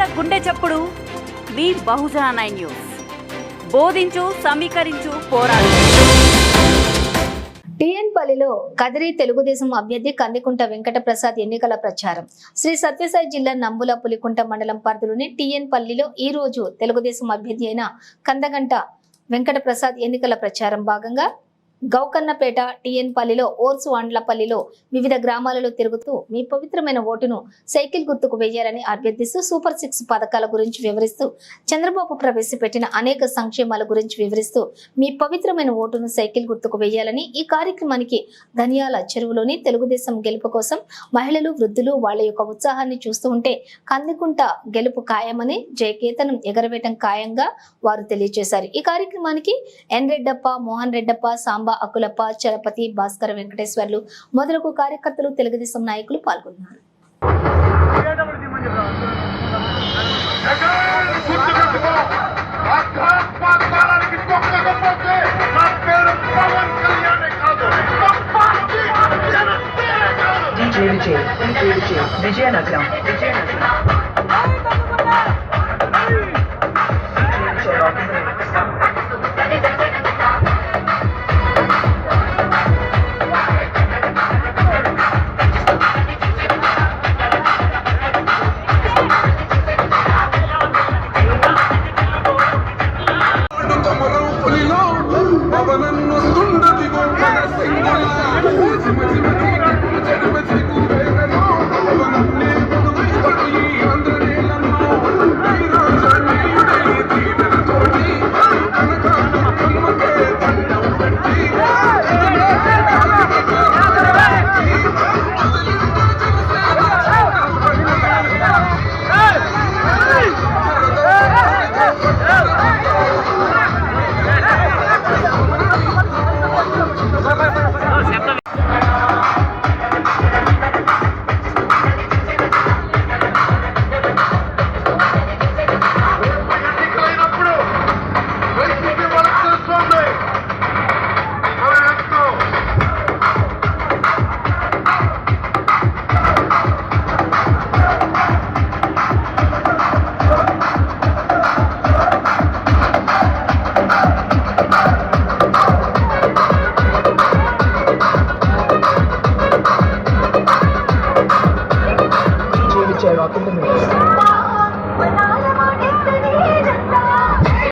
చప్పుడు. మీ Bahujan nine news. బోధించు సమీకరించు పోరాడు. టీఎన్పల్లిలో కదిరి తెలుగుదేశం అభ్యర్థి కందికుంట వెంకట ప్రసాద్ ఎన్నికల ప్రచారం. శ్రీ సత్యసాయి జిల్లా నంబుల పులికుంట మండలం పరిధిలోని టీఎన్పల్లిలో ఈ రోజు తెలుగుదేశం అభ్యర్థి అయిన కందగంట వెంకట ప్రసాద్ ఎన్నికల ప్రచారం భాగంగా గౌకన్నపేట టీఎన్పల్లిలో ఓర్సు అండ్లపల్లిలో వివిధ గ్రామాలలో తిరుగుతూ మీ పవిత్రమైన ఓటును సైకిల్ గుర్తుకు వేయాలని అభ్యర్థిస్తూ సూపర్ సిక్స్ పథకాల గురించి వివరిస్తూ చంద్రబాబు ప్రవేశపెట్టిన అనేక సంక్షేమాల గురించి వివరిస్తూ మీ పవిత్రమైన ఓటును సైకిల్ గుర్తుకు వేయాలని ఈ కార్యక్రమానికి ధనియాల చెరువులోని తెలుగుదేశం గెలుపు కోసం మహిళలు వృద్ధులు వాళ్ళ యొక్క ఉత్సాహాన్ని చూస్తూ ఉంటే కందికుంట గెలుపు ఖాయమని జయకేతనం ఎగరవేయటం ఖాయంగా వారు తెలియజేశారు. ఈ కార్యక్రమానికి ఎన్ రెడ్డప్ప మోహన్ రెడ్డప్ప సాంబా అకులప్ప చలపతి భాస్కర వెంకటేశ్వర్లు మొదలగు కార్యకర్తలు తెలుగుదేశం నాయకులు పాల్గొన్నారు విజయనగరం విజయనగరం Europa do